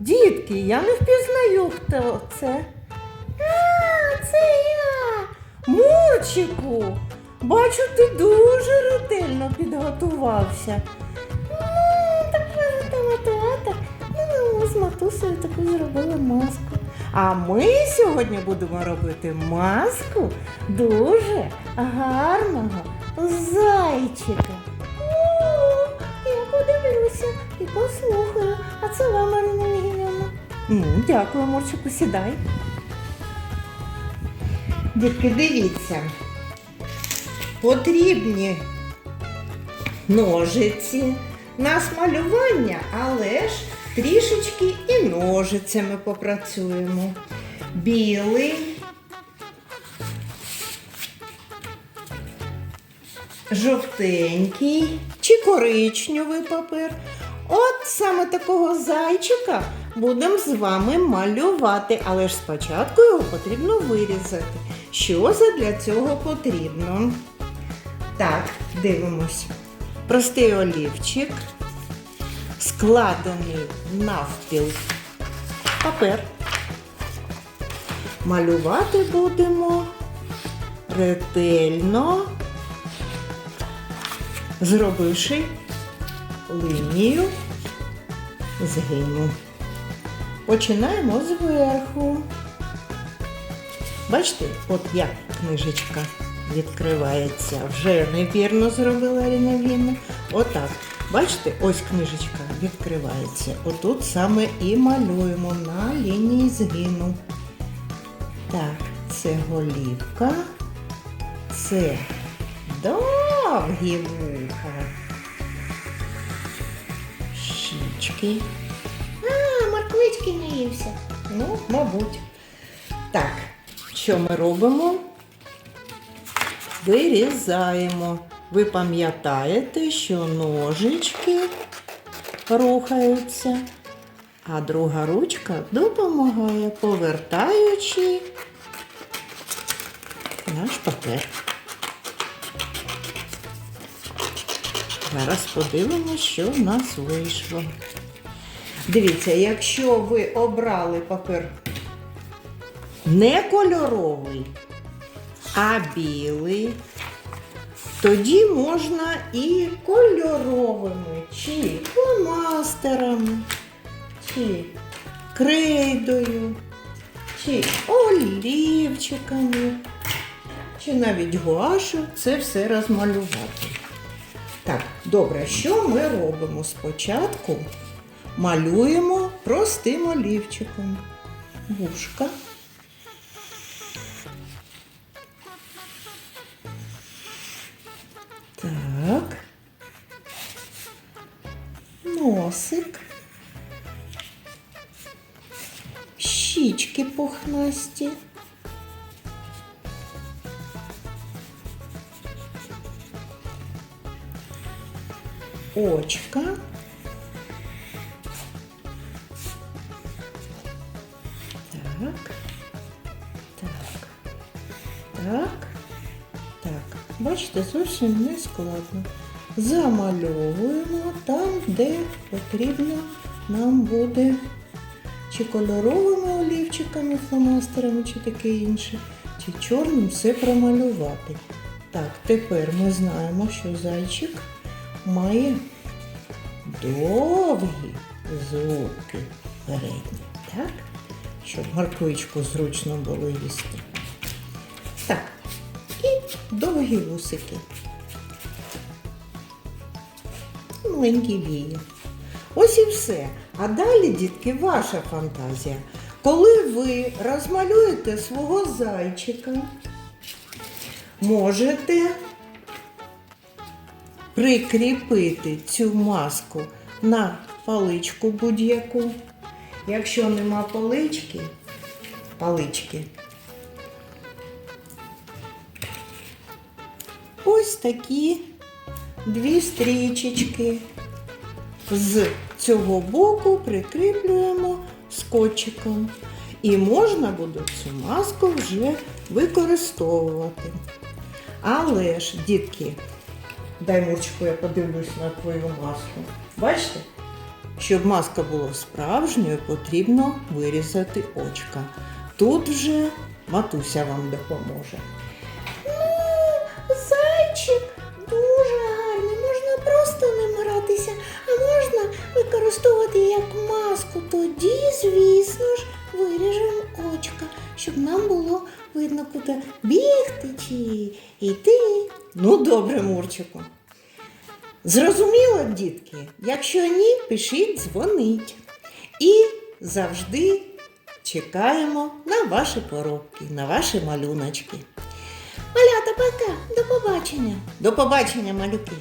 Дітки, я не впізнаю, хто це. А, це я. Мурчику, бачу, ти дуже ретельно підготувався. Ну, так можете готувати. Ну, з матусею таку зробили маску. А ми сьогодні будемо робити маску дуже гарного зайчика. О, я подивлюся і послухаю. Це вам, Марина Євгенівна. Ну, дякую, Мурчику, сідай. Дітки, дивіться. Потрібні ножиці. Нас малювання, але ж трішечки і ножицями попрацюємо. Білий, жовтенький чи коричневий папір. От саме такого зайчика будемо з вами малювати, але ж спочатку його потрібно вирізати. Що за для цього потрібно? Так, дивимось. Простий олівчик, складений навпіл папер. Малювати будемо ретельно, зробивши лінію згину. Починаємо зверху. Бачите, от як книжечка відкривається. Вже невірно зробила Вінна. Отак. Бачите, ось книжечка відкривається. Отут саме і малюємо на лінії згину. Так, це голівка, це довгі вуха. Щічки. А, морквички наївся. Ну, мабуть. Так, що ми робимо? Вирізаємо. Ви пам'ятаєте, що ножички рухаються, а друга ручка допомагає, повертаючи наш папер. Зараз подивимося, що в нас вийшло. Дивіться, якщо ви обрали папір не кольоровий, а білий, тоді можна і кольоровими, чи фломастерами, чи крейдою, чи олівчиками, чи навіть гуашу це все розмалювати. Так, добре, що ми робимо спочатку? Малюємо простим олівчиком. Вушка. Так. Носик. Щічки пухнасті. Очка. Так. Так. Так. Так. Бачите, зовсім не складно. Замальовуємо там, де потрібно нам буде чи кольоровими олівчиками, фломастерами, чи таке інше, чи чорним все промалювати. Так, тепер ми знаємо, що зайчик має довгі звуки передні, так? Щоб морквичку зручно було їсти. Так, і довгі вусики. Маленькі вії. Ось і все. А далі, дітки, ваша фантазія. Коли ви розмалюєте свого зайчика, можете прикріпити цю маску на паличку будь-яку. Якщо нема палички, палички, ось такі дві стрічечки. З цього боку прикріплюємо скотчиком. І можна буде цю маску вже використовувати. Але ж, дітки, дай мурчику, я подивлюсь на твою маску. Бачите? Щоб маска була справжньою, потрібно вирізати очка. Тут вже матуся вам допоможе. Ну, зайчик дуже гарний, можна просто ним гратися, а можна використовувати як маску. Тоді, звісно щоб нам було видно, куди бігти чи йти. Ну, добре, Мурчику. Зрозуміло, дітки? Якщо ні, пишіть, дзвонить. І завжди чекаємо на ваші поробки, на ваші малюночки. Малята, пока, до побачення. До побачення, малюки.